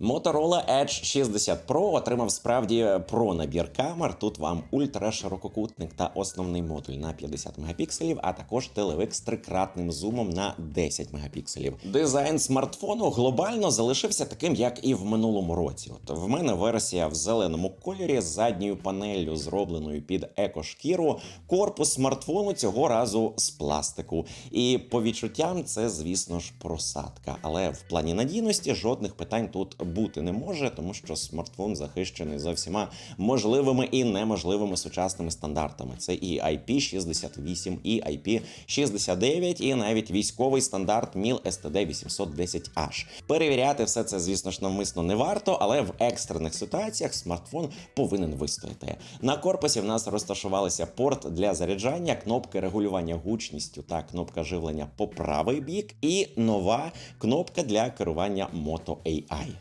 Motorola Edge 60 Pro отримав справді про набір камер. Тут вам ультраширококутник та основний модуль на 50 мегапікселів, а також телевик з трикратним зумом на 10 мегапікселів. Дизайн смартфону глобально залишився таким, як і в минулому році. От в мене версія в зеленому кольорі з задньою панеллю, зробленою під екошкіру. Корпус смартфону цього разу з пластику. І по відчуттям це, звісно ж, просадка. Але в плані надійності жодних питань тут бути не може, тому що смартфон захищений за всіма можливими і неможливими сучасними стандартами. Це і IP68, і IP69, і навіть військовий стандарт MIL STD 810H. Перевіряти все це, звісно ж, навмисно не варто, але в екстрених ситуаціях смартфон повинен вистояти. На корпусі в нас розташувалися порт для заряджання, кнопки регулювання гучністю та кнопка живлення по правий бік, і нова кнопка для керування Moto AI.